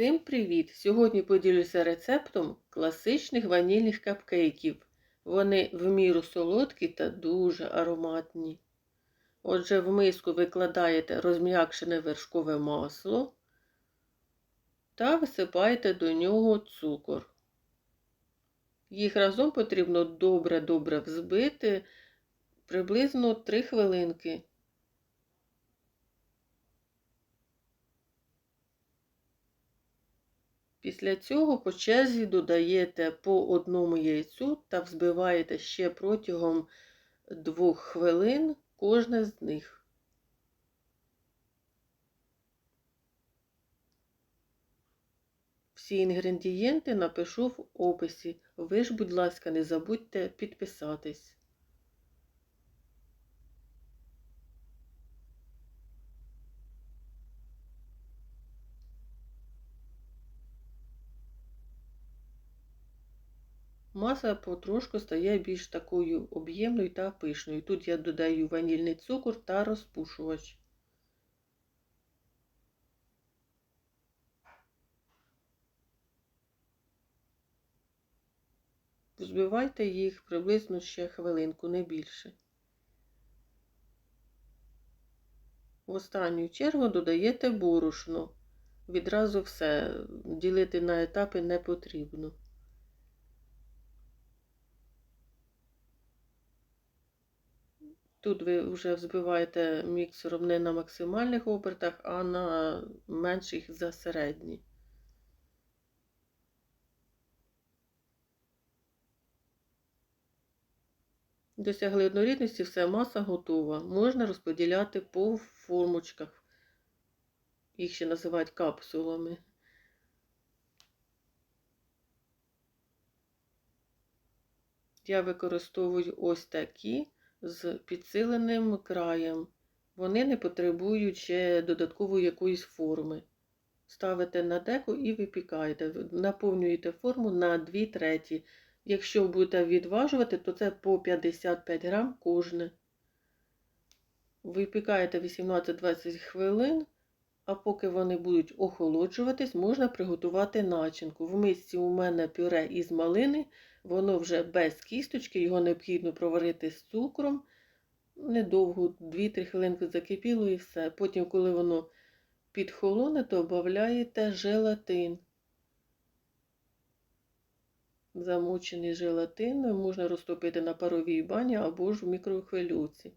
Всім привіт! Сьогодні поділюся рецептом класичних ванільних капкейків. Вони в міру солодкі та дуже ароматні. Отже, в миску викладаєте розм'якшене вершкове масло та висипаєте до нього цукор. Їх разом потрібно добре-добре взбити приблизно 3 хвилинки. Після цього по черзі додаєте по одному яйцю та взбиваєте ще протягом 2 хвилин кожне з них. Всі інгредієнти напишу в описі. Ви ж, будь ласка, не забудьте підписатись. Маса потрошку стає більш такою об'ємною та пишною. Тут я додаю ванільний цукор та розпушувач. Збивайте їх приблизно ще хвилинку, не більше. В останню чергу додаєте борошно. Відразу все, ділити на етапи не потрібно. Тут ви вже взбиваєте міксером не на максимальних обертах, а на менших за середні. Досягли однорідності, все, маса готова. Можна розподіляти по формочках. Їх ще називають капсулами. Я використовую ось такі з підсиленим краєм. Вони не потребують ще додаткової якоїсь форми. Ставите на деко і випікаєте. Наповнюєте форму на 2 треті. Якщо будете відважувати, то це по 55 грам кожне. Випікаєте 18-20 хвилин, а поки вони будуть охолоджуватись, можна приготувати начинку. В мисці у мене пюре із малини. Воно вже без кісточки, його необхідно проварити з цукром. Недовго, 2-3 хвилинки закипіло і все. Потім, коли воно підхолоне, то додаєте желатин. Замочений желатин можна розтопити на паровій бані або ж в мікрохвильовці.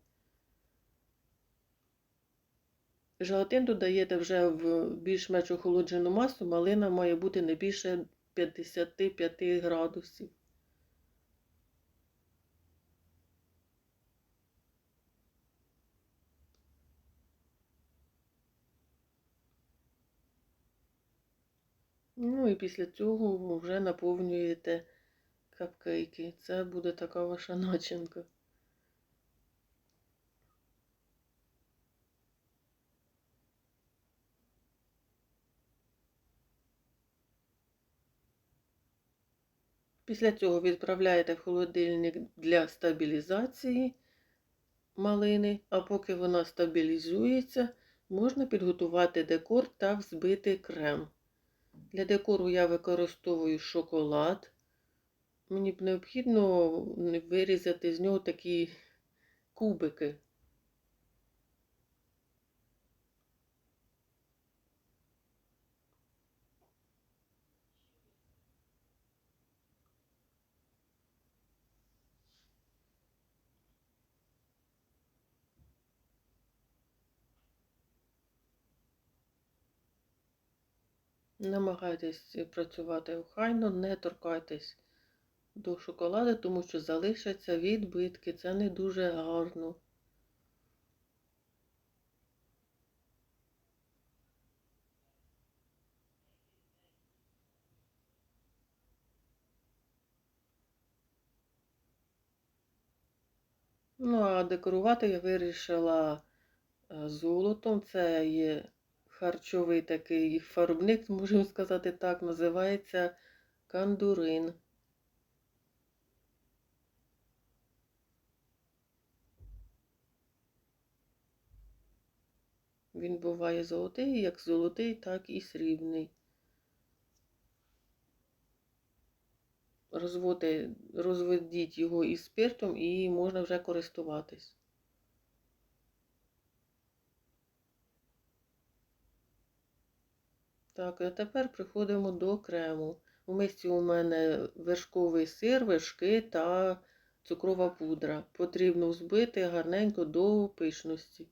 Желатин додаєте вже в більш-менш охолоджену масу, малина має бути не більше 55 градусів. Ну і після цього вже наповнюєте капкейки. Це буде така ваша начинка. Після цього відправляєте в холодильник для стабілізації малини, а поки вона стабілізується, можна підготувати декор та взбити крем. Для декору я використовую шоколад. Мені б необхідно вирізати з нього такі кубики. Намагайтесь працювати охайно, не торкайтесь до шоколаду, тому що залишаться відбитки. Це не дуже гарно. Ну, а декорувати я вирішила е, золотом. Це є харчовий такий фарбник, можемо сказати так, називається кандурин. Він буває золотий, як золотий, так і срібний. Розводить, розведіть його із спиртом і можна вже користуватись. Так, а тепер приходимо до крему. У мисці у мене вершковий сир, вершки та цукрова пудра. Потрібно взбити гарненько до пишності.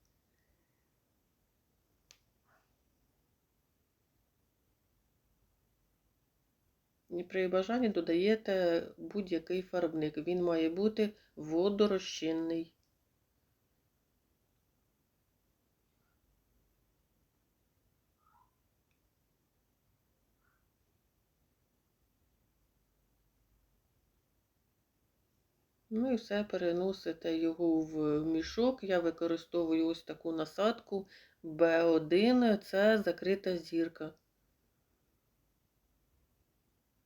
І при бажанні додаєте будь-який фарбник. Він має бути водорозчинний. Ну і все, переносите його в мішок. Я використовую ось таку насадку B1, це закрита зірка.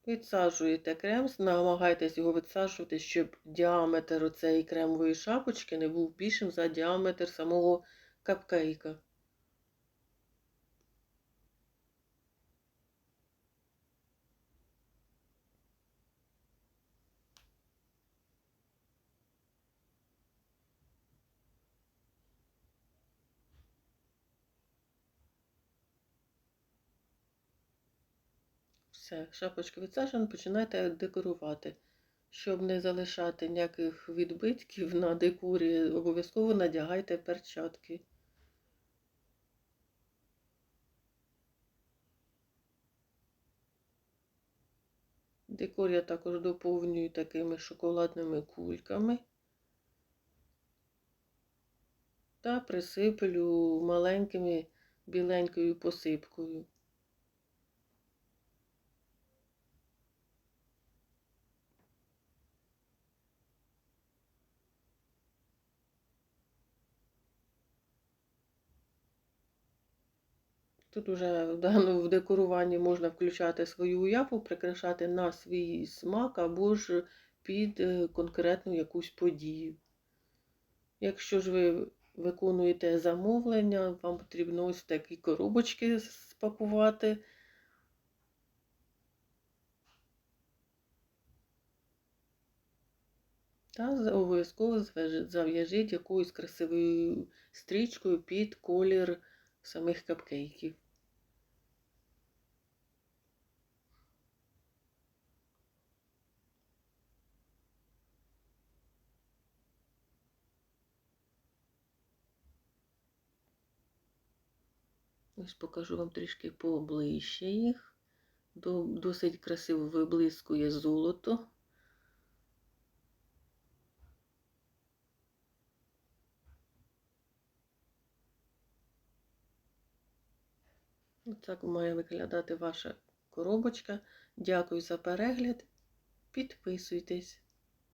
Відсаджуєте крем, намагайтесь його відсаджувати, щоб діаметр цієї кремової шапочки не був більшим за діаметр самого капкейка. Все, шапочка відсаджена, починайте декорувати. Щоб не залишати ніяких відбитків на декорі, обов'язково надягайте перчатки. Декор я також доповнюю такими шоколадними кульками та присиплю маленькими біленькою посипкою. Тут уже в в декоруванні можна включати свою уяву, прикрашати на свій смак або ж під е, конкретну якусь подію. Якщо ж ви виконуєте замовлення, вам потрібно ось такі коробочки спакувати. Та обов'язково зав'яжіть якоюсь красивою стрічкою під колір самих капкейків. Ось покажу вам трішки поближче їх. Досить красиво виблискує золото. Так має виглядати ваша коробочка. Дякую за перегляд. Підписуйтесь.